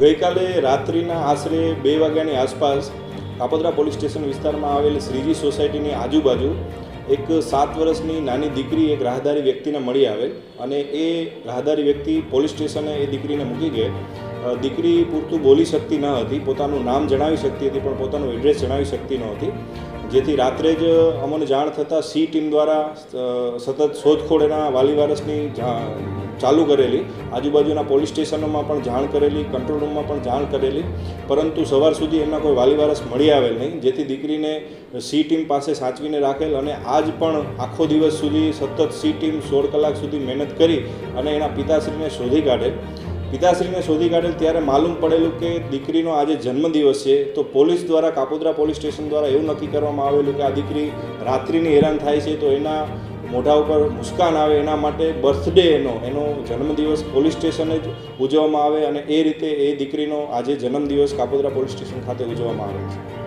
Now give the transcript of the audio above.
ગઈકાલે રાત્રિના આશરે બે વાગ્યાની આસપાસ કાપોદરા પોલીસ સ્ટેશન વિસ્તારમાં આવેલ શ્રીજી સોસાયટીની આજુબાજુ એક સાત વર્ષની નાની દીકરી એક રાહદારી વ્યક્તિને મળી આવેલ અને એ રાહદારી વ્યક્તિ પોલીસ સ્ટેશને એ દીકરીને મૂકી ગઈ. દીકરી પૂરતું બોલી શકતી ન હતી, પોતાનું નામ જણાવી શકતી હતી, પણ પોતાનું એડ્રેસ જણાવી શકતી નહોતી જેથી રાત્રે જ અમને જાણ થતાં સી ટીમ દ્વારા સતત શોધખોળ એના વાલી વારસની ચાલુ કરેલી. આજુબાજુના પોલીસ સ્ટેશનોમાં પણ જાણ કરેલી કંટ્રોલ રૂમમાં પણ જાણ કરેલી. પરંતુ સવાર સુધી એમના કોઈ વાલી વારસ મળી આવેલ નહીં. જેથી દીકરીને સી ટીમ પાસે સાચવીને રાખેલ અને આજ પણ આખો દિવસ સુધી સતત સી ટીમ સોળ કલાક સુધી મહેનત કરી અને એના પિતાશ્રીને શોધી કાઢેલ. પિતાશ્રીને શોધી કાઢેલ ત્યારે માલુમ પડેલું કે દીકરીનો આજે જન્મદિવસ છે, તો પોલીસ દ્વારા, કાપોદ્રા પોલીસ સ્ટેશન દ્વારા એવું નક્કી કરવામાં આવેલું કે આ દીકરી રાત્રિની હેરાન થાય છે, તો એના મોઢા ઉપર મુસ્કાન આવે, એના માટે બર્થડે એનો એનો જન્મદિવસ પોલીસ સ્ટેશને જ ઉજવવામાં આવે અને એ રીતે એ દીકરીનો આજે જન્મદિવસ કાપોદ્રા પોલીસ સ્ટેશન ખાતે ઉજવવામાં આવે છે.